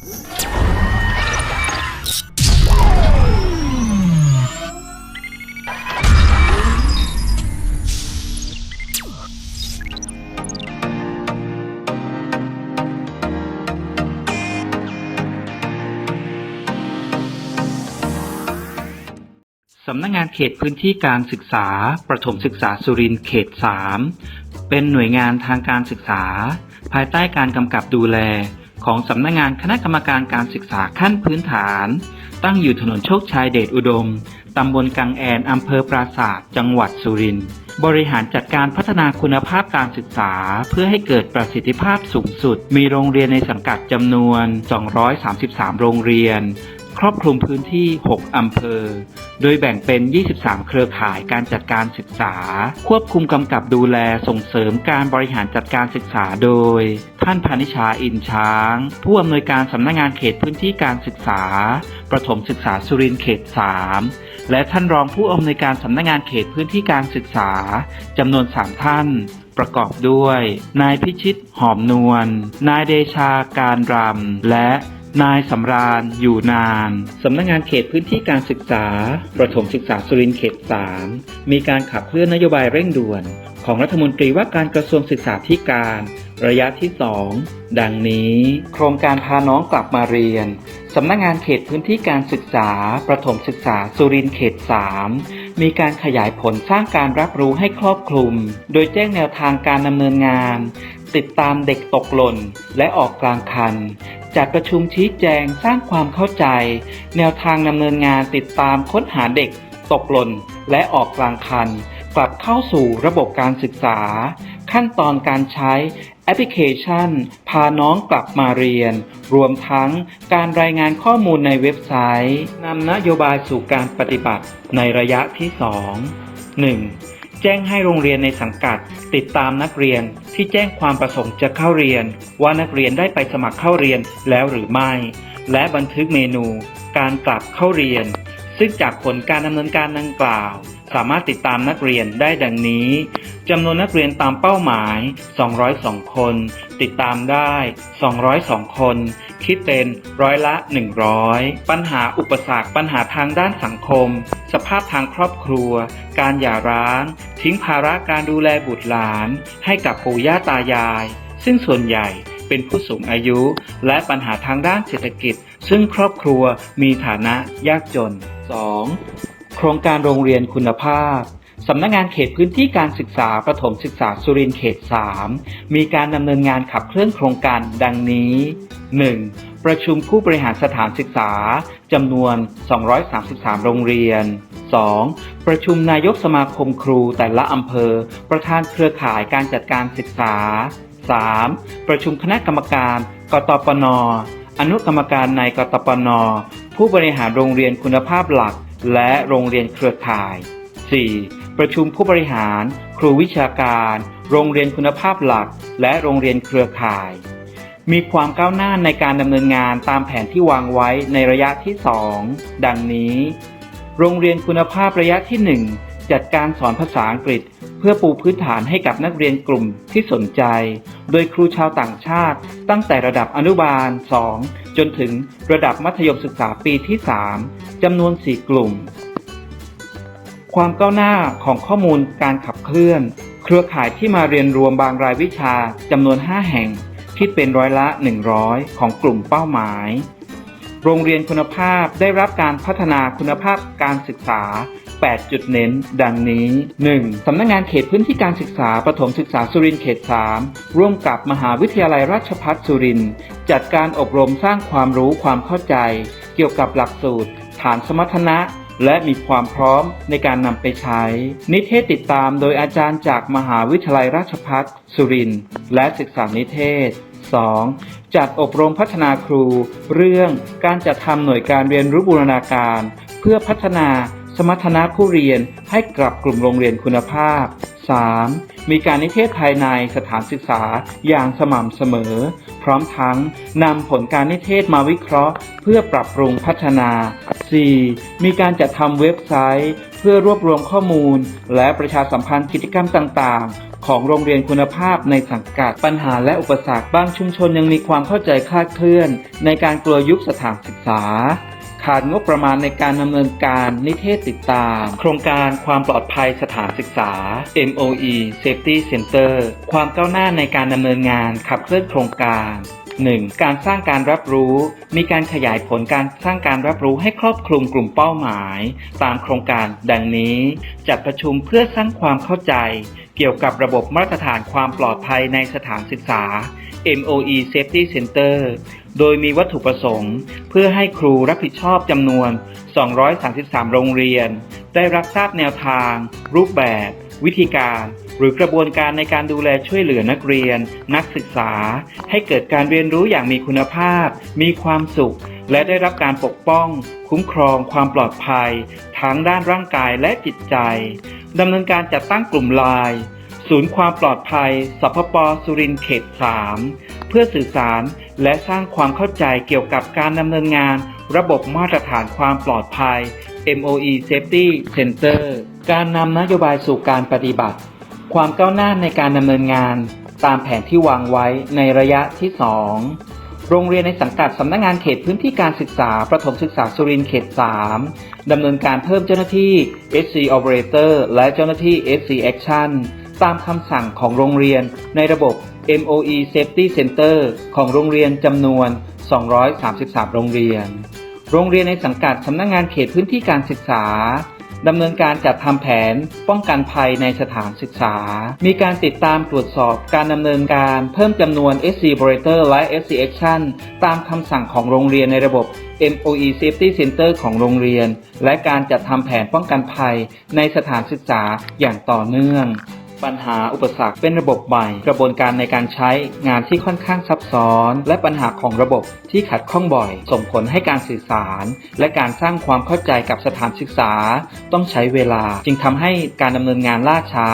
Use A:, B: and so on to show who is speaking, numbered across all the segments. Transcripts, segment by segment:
A: สำนักงานเขตพื้นที่การศึกษา ประถมศึกษาสุรินทร์เขต 3 เป็นหน่วยงานทางการศึกษา ภายใต้การกำกับดูแล ของสำนักงานคณะกรรมการการศึกษาขั้นพื้นฐาน ตั้งอยู่ถนนโชคชัยเดชอุดม ตำบลกังแอนอำเภอปราศาสตร์จังหวัดสุรินทร์บริหารจัดการพัฒนาคุณภาพการศึกษา เพื่อให้เกิดประสิทธิภาพสูงสุด มีโรงเรียนในสังกัดจำนวน 233 โรงเรียน ครอบคลุมพื้นที่ 6 อำเภอ โดยแบ่งเป็น 23 เครือข่ายการจัดการศึกษา ควบคุมกำกับดูแลส่งเสริมการบริหารจัดการศึกษาโดย ท่านพานิชาอินช้าง ผู้อำนวยการสำนักงงานเขตพื้นที่การศึกษา ประถมศึกษาสุรินทร์เขต 3 และท่านรองผู้อำนวยการสำนักงงานเขตพื้นที่การศึกษาจำนวน 3 ท่านประกอบด้วย นายพิชิต หอมนวลนายเดชาการรำและ นายสำราญอยู่นาน สำนักงงานเขตพื้นที่การศึกษา ประถมศึกษาสุรินทร์เขต 3 มีการขับเคลื่อนนโยบายเร่งด่วน ของรัฐมนตรีว่าการกระทรวงศึกษาธิการ ระยะที่ 2 ดังนี้ โครงการพาน้องกลับมาเรียน สำนักงานเขตพื้นที่การศึกษา ประถมศึกษาสุรินทร์เขต 3 มีการขยายผลสร้างการรับรู้ให้ครอบคลุม โดยแจ้งแนวทางการดำเนินงานติดตามเด็กตกหล่นและออกกลางคัน จัดประชุมชี้แจงสร้างความเข้าใจ แนวทางดำเนินงานติดตามค้นหาเด็ก ตกหล่น และออกกลางคัน กลับเข้าสู่ระบบการศึกษา ขั้นตอนการใช้แอปพลิเคชัน พาน้องกลับมาเรียน รวมทั้งการรายงานข้อมูลในเว็บไซต์นำนโยบายสู่การปฏิบัติในระยะที่ 2 1. แจ้งให้โรงเรียนในสังกัด ติดตามนักเรียนที่แจ้งความประสงค์จะเข้าเรียน ว่านักเรียนได้ไปสมัครเข้าเรียนแล้วหรือไม่ และบันทึกเมนู การกลับเข้าเรียน ซึ่งจากผลการดำเนินการดังกล่าว สามารถติดตามนักเรียนได้ดังนี้จำนวนนักเรียนตามเป้าหมาย 202 คน ติดตามได้ 202 คน คิดเป็นร้อยละ 100 ปัญหาอุปสรรค ปัญหาทางด้านสังคม สภาพทางครอบครัว การหย่าร้าง ทิ้งภาระการดูแลบุตรหลาน ให้กับปู่ย่าตายาย ซึ่งส่วนใหญ่เป็นผู้สูงอายุ และปัญหาทางด้านเศรษฐกิจ ซึ่งครอบครัวมีฐานะยากจน 2. โครงการโรงเรียนคุณภาพสำนักงานเขตพื้นที่การศึกษาประถมศึกษาสุรินทร์เขต 3 มีการดำเนินงานขับเคลื่อนโครงการดังนี้ 1. ประชุมผู้บริหารสถานศึกษาจำนวน 233 โรงเรียน 2. ประชุมนายกสมาคมครูแต่ละอำเภอ ประธานเครือข่ายการจัดการศึกษา 3. ประชุมคณะกรรมการ กตปน อนุกรรมการในกตปน ผู้บริหารโรงเรียนคุณภาพหลัก และโรงเรียนเครือข่าย 4. ประชุมผู้บริหาร ครูวิชาการ โรงเรียนคุณภาพหลัก และโรงเรียนเครือข่าย มีความก้าวหน้าในการดำเนินงานตามแผนที่วางไว้ในระยะที่ 2 ดังนี้ โรงเรียนคุณภาพระยะที่ 1 จัดการสอนภาษาอังกฤษ เพื่อปูพื้นฐานให้กับนักเรียนกลุ่มที่สนใจ โดยครูชาวต่างชาติ ตั้งแต่ระดับอนุบาล 2 จนถึงระดับมัธยมศึกษาปีที่ 3จำนวน 4 กลุ่ม ความก้าวหน้าของข้อมูลการขับเคลื่อน เครือข่ายที่มาเรียนรวมบางรายวิชาจำนวน 5 แห่ง คิดเป็นร้อยละ 100 ของกลุ่มเป้าหมายโรงเรียนคุณภาพได้รับการพัฒนาคุณภาพการศึกษา 8 จุดเน้น ดังนี้ 1. สำนักงงานเขตพื้นที่การศึกษาประถมศึกษาสุรินทร์เขต 3 ร่วมกับมหาวิทยาลัยราชภัฏสุรินทร์จัดการอบรมสร้างความรู้ความเข้าใจ เกี่ยวกับหลักสูตร ฐานสมรรถนะและมีความพร้อมในการนำไปใช้ นิเทศติดตามโดยอาจารย์จากมหาวิทยาลัยราชภัฏสุรินทร์และศึกษานิเทศ 2. จัดอบรมพัฒนาครู เรื่องการจัดทำหน่วยการเรียนรู้บูรณาการ เพื่อพัฒนา สมรรถนะผู้เรียนให้กลับกลุ่มโรงเรียนคุณภาพ 3. มีการนิเทศภายในสถานศึกษาอย่างสม่ำเสมอ พร้อมทั้งนำผลการนิเทศมาวิเคราะห์ เพื่อปรับปรุงพัฒนา 4. มีการจัดทำเว็บไซต์ เพื่อรวบรวมข้อมูล และประชาสัมพันธ์กิจกรรมต่างๆของโรงเรียนคุณภาพในสังกัดปัญหาและอุปสรรคบางชุมชนยังมีความเข้าใจคลาดเคลื่อน ในการกลัวยุบสถานศึกษา ขาดงบประมาณในการดำเนินการนิเทศติดตาม โครงการความปลอดภัยสถานศึกษา MOE Safety Center ความก้าวหน้าในการดำเนินงานขับเคลื่อนโครงการ 1. การสร้างการรับรู้ มีการขยายผลการสร้างการรับรู้ให้ครอบคลุมกลุ่มเป้าหมาย ตามโครงการดังนี้ จัดประชุมเพื่อสร้างความเข้าใจ เกี่ยวกับระบบมาตรฐานความปลอดภัยในสถานศึกษา MOE Safety Center โดยมีวัตถุประสงค์ เพื่อให้ครูรับผิดชอบจำนวน 233 โรงเรียน ได้รับทราบแนวทาง รูปแบบ วิธีการ หรือกระบวนการในการดูแลช่วยเหลือนักเรียน นักศึกษา ให้เกิดการเรียนรู้อย่างมีคุณภาพ มีความสุข และได้รับการปกป้อง คุ้มครอง ความปลอดภัย ทั้งด้านร่างกายและจิตใจดำเนินการจัดตั้งกลุ่มไลน์ศูนย์ความปลอดภัยสพปสุรินทร์เขต 3 เพื่อสื่อสาร และสร้างความเข้าใจเกี่ยวกับการดำเนินงาน ระบบมาตรฐานความปลอดภัย MOE Safety Center การนำนโยบายสู่การปฏิบัติ ความก้าวหน้าในการดำเนินงาน ตามแผนที่วางไว้ในระยะที่ 2 โรงเรียนในสังกัดสำนักงานเขตพื้นที่การศึกษา ประถมศึกษาสุรินทร์เขต 3 ดำเนินการเพิ่มเจ้าหน้าที่ SC Operator และเจ้าหน้าที่ SC Action ตามคำสั่งของโรงเรียนในระบบ MOE Safety Center ของโรงเรียนจำนวน 233 โรงเรียน โรงเรียนในสังกัดสำนักงานเขตพื้นที่การศึกษาดำเนินการจัดทำแผนป้องกันภัยในสถานศึกษา มีการติดตามตรวจสอบการดำเนินการเพิ่มจำนวน SC Operator และ SC Action ตามคำสั่งของโรงเรียนในระบบ MOE Safety Center ของโรงเรียน และการจัดทำแผนป้องกันภัยในสถานศึกษาอย่างต่อเนื่อง ปัญหาอุปสรรคเป็นระบบใหม่ กระบวนการในการใช้งานที่ค่อนข้างซับซ้อน และปัญหาของระบบที่ขัดข้องบ่อย ส่งผลให้การสื่อสาร และการสร้างความเข้าใจกับสถานศึกษา ต้องใช้เวลา จึงทำให้การดำเนินงานล่าช้า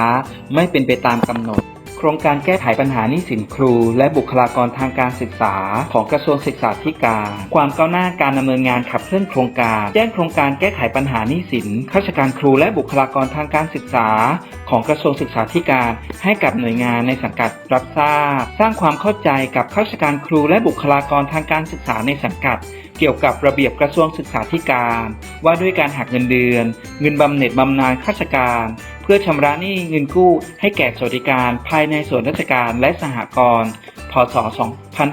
A: ไม่เป็นไปตามกำหนด โครงการแก้ไขปัญหานี้สินครู และบุคลากรทางการศึกษา ของกระทรวงศึกษาธิการ ความก้าวหน้าการดำเนินงานขับเคลื่อนโครงการ แจ้งโครงการแก้ไขปัญหานี้สินข้าราชการครูและบุคลากรทางการศึกษา ของกระทรวงศึกษาธิการ ให้กับหน่วยงานในสังกัดรับทราบ สร้างความเข้าใจกับข้าราชการครูและบุคลากรทางการศึกษาในสังกัดเกี่ยวกับระเบียบกระทรวงศึกษาธิการ ว่าด้วยการหักเงินเดือน เงินบำเหน็จบำนาญข้าราชการ พื่อชำระหนี้เงินกู้ให้แก่สวัสดิการภายในส่วนราชการและสหกรณ์ พศ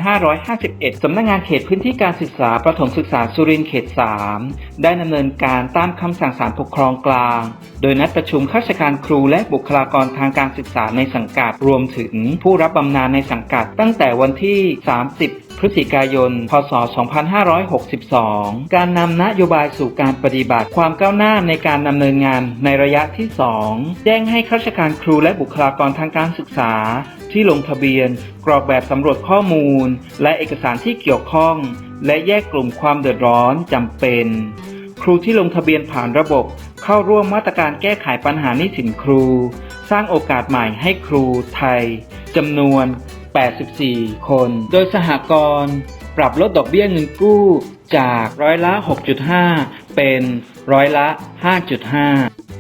A: 2551 สำนักงานเขตพื้นที่การศึกษาประถมศึกษาสุรินทร์เขต 3 ได้ดำเนินการตามคำสั่งศาลปกครองกลาง โดยนัดประชุมข้าราชการครูและบุคลากรทางการศึกษาในสังกัดรวมถึงผู้รับบำนาญในสังกัดตั้งแต่วันที่ 30 พฤศจิกายน พศ 2562 การนำนโยบายสู่การปฏิบัติ ความก้าวหน้าในการดำเนินงานในระยะที่ 2 แจ้งให้ข้าราชการครูและบุคลากรทางการศึกษา ที่ลงทะเบียน กรอกแบบสำรวจข้อมูล และเอกสารที่เกี่ยวข้อง และแยกกลุ่มความเดือดร้อนจำเป็น ครูที่ลงทะเบียนผ่านระบบ เข้าร่วมมาตรการแก้ไขปัญหานี้สินครู สร้างโอกาสใหม่ให้ครูไทยจำนวน 84 คน โดยสหกรณ์ปรับลดดอกเบี้ยเงินกู้จากร้อยละ 6.5 เป็นร้อยละ 5.5